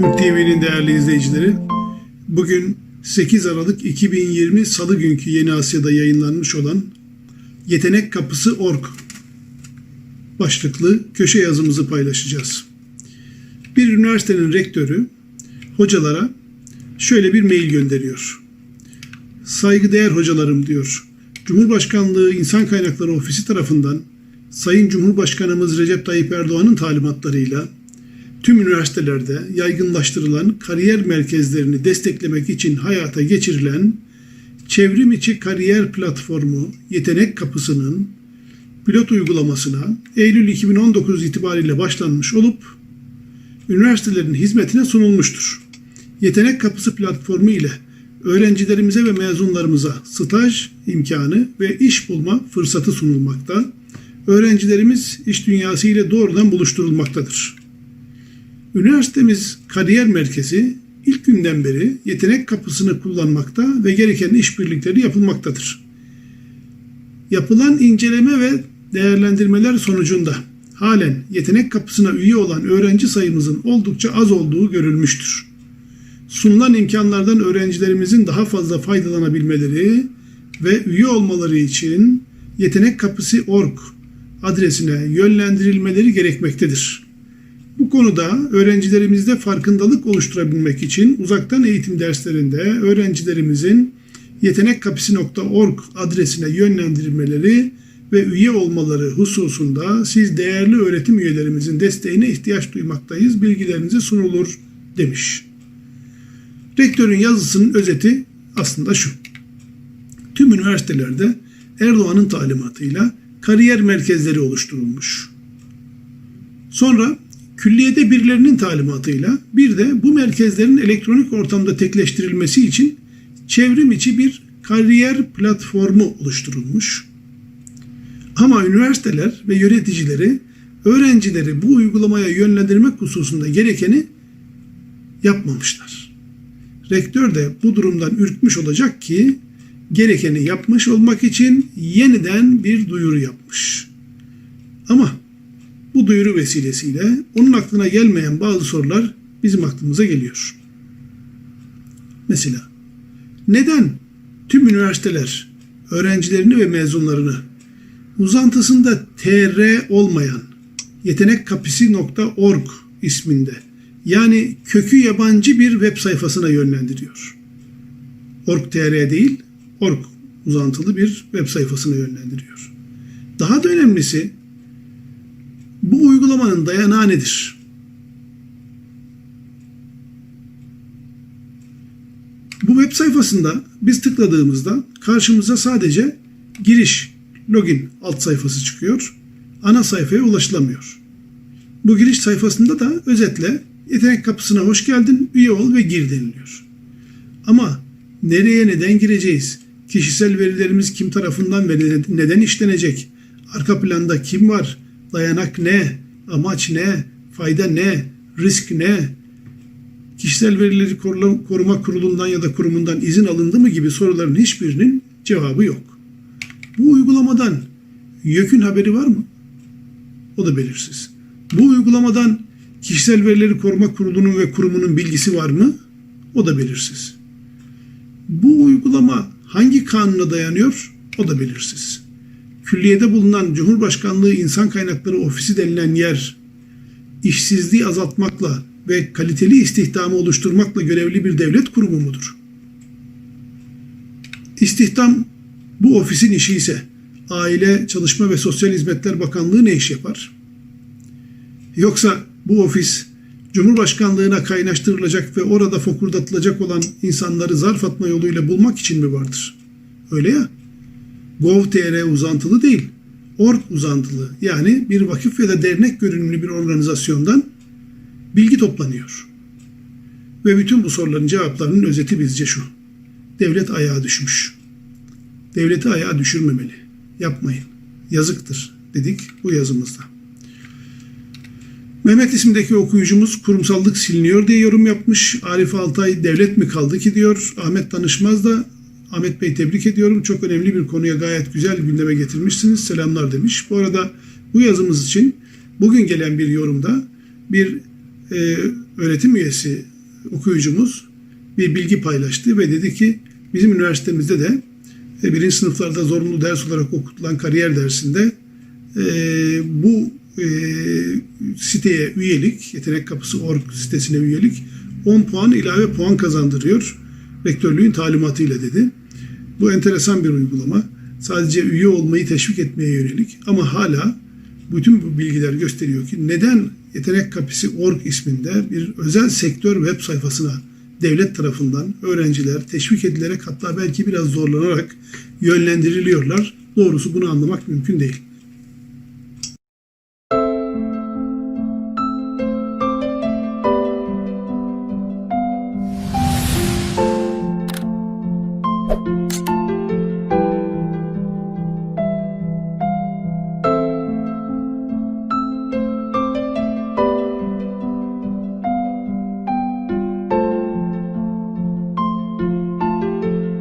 Hürk TV'nin değerli izleyicileri, bugün 8 Aralık 2020 Salı günkü Yeni Asya'da yayınlanmış olan Yetenek Kapısı Org başlıklı köşe yazımızı paylaşacağız. Bir üniversitenin rektörü hocalara şöyle bir mail gönderiyor. Saygıdeğer hocalarım diyor. Cumhurbaşkanlığı İnsan Kaynakları Ofisi tarafından Sayın Cumhurbaşkanımız Recep Tayyip Erdoğan'ın talimatlarıyla tüm üniversitelerde yaygınlaştırılan kariyer merkezlerini desteklemek için hayata geçirilen çevrim içi kariyer platformu Yetenek Kapısı'nın pilot uygulamasına Eylül 2019 itibariyle başlanmış olup üniversitelerin hizmetine sunulmuştur. Yetenek Kapısı platformu ile öğrencilerimize ve mezunlarımıza staj imkanı ve iş bulma fırsatı sunulmakta. Öğrencilerimiz iş dünyası ile doğrudan buluşturulmaktadır. Üniversitemiz kariyer merkezi ilk günden beri yetenek kapısını kullanmakta ve gereken işbirlikleri yapılmaktadır. Yapılan inceleme ve değerlendirmeler sonucunda halen yetenek kapısına üye olan öğrenci sayımızın oldukça az olduğu görülmüştür. Sunulan imkanlardan öğrencilerimizin daha fazla faydalanabilmeleri ve üye olmaları için yetenek kapısı org adresine yönlendirilmeleri gerekmektedir. Bu konuda öğrencilerimizde farkındalık oluşturabilmek için uzaktan eğitim derslerinde öğrencilerimizin yetenekkapısı.org adresine yönlendirilmeleri ve üye olmaları hususunda siz değerli öğretim üyelerimizin desteğine ihtiyaç duymaktayız. Bilgilerinize sunulur demiş. Rektörün yazısının özeti aslında şu. Tüm üniversitelerde Erdoğan'ın talimatıyla kariyer merkezleri oluşturulmuş. Sonra külliyede birilerinin talimatıyla bir de bu merkezlerin elektronik ortamda tekleştirilmesi için çevrim içi bir kariyer platformu oluşturulmuş. Ama üniversiteler ve yöneticileri öğrencileri bu uygulamaya yönlendirmek hususunda gerekeni yapmamışlar. Rektör de bu durumdan ürkmüş olacak ki gerekeni yapmış olmak için yeniden bir duyuru yapmış. Ama bu duyuru vesilesiyle onun aklına gelmeyen bazı sorular bizim aklımıza geliyor. Mesela neden tüm üniversiteler öğrencilerini ve mezunlarını uzantısında tr olmayan yetenekkapısı.org isminde yani kökü yabancı bir web sayfasına yönlendiriyor. Org.tr değil, org uzantılı bir web sayfasına yönlendiriyor. Daha da önemlisi bu uygulamanın dayanağı nedir? Bu web sayfasında biz tıkladığımızda karşımıza sadece giriş, login alt sayfası çıkıyor. Ana sayfaya ulaşılamıyor. Bu giriş sayfasında da özetle yetenek kapısına hoş geldin, üye ol ve gir deniliyor. Ama nereye neden gireceğiz? Kişisel verilerimiz kim tarafından ve neden işlenecek? Arka planda kim var? Dayanak ne? Amaç ne? Fayda ne? Risk ne? Kişisel verileri koruma kurulundan ya da kurumundan izin alındı mı gibi soruların hiçbirinin cevabı yok. Bu uygulamadan YÖK'ün haberi var mı? O da belirsiz. Bu uygulamadan kişisel verileri koruma kurulunun ve kurumunun bilgisi var mı? O da belirsiz. Bu uygulama hangi kanuna dayanıyor? O da belirsiz. Külliyede bulunan Cumhurbaşkanlığı İnsan Kaynakları Ofisi denilen yer işsizliği azaltmakla ve kaliteli istihdamı oluşturmakla görevli bir devlet kurumu mudur? İstihdam bu ofisin işi ise Aile, Çalışma ve Sosyal Hizmetler Bakanlığı ne iş yapar? Yoksa bu ofis Cumhurbaşkanlığına kaynaştırılacak ve orada fokurdatılacak olan insanları zarf atma yoluyla bulmak için mi vardır? Öyle ya. Gov.tr uzantılı değil. Org uzantılı yani bir vakıf ya da dernek görünümlü bir organizasyondan bilgi toplanıyor. Ve bütün bu soruların cevaplarının özeti bizce şu. Devlet ayağa düşmüş. Devleti ayağa düşürmemeli. Yapmayın. Yazıktır dedik bu yazımızda. Mehmet isimdeki okuyucumuz kurumsallık siliniyor diye yorum yapmış. Arif Altay devlet mi kaldı ki diyor. Ahmet Danışmaz da Ahmet Bey tebrik ediyorum. Çok önemli bir konuya gayet güzel gündeme getirmişsiniz. Selamlar demiş. Bu arada bu yazımız için bugün gelen bir yorumda bir e, öğretim üyesi okuyucumuz bir bilgi paylaştı ve dedi ki bizim üniversitemizde de e, birinci sınıflarda zorunlu ders olarak okutulan kariyer dersinde e, bu e, siteye üyelik, yetenek kapısı org sitesine üyelik 10 puan ilave puan kazandırıyor rektörlüğün talimatıyla dedi. Bu enteresan bir uygulama. Sadece üye olmayı teşvik etmeye yönelik ama hala bütün bu bilgiler gösteriyor ki neden Yetenek Kapısı org isminde bir özel sektör web sayfasına devlet tarafından öğrenciler teşvik edilerek hatta belki biraz zorlanarak yönlendiriliyorlar. Doğrusu bunu anlamak mümkün değil.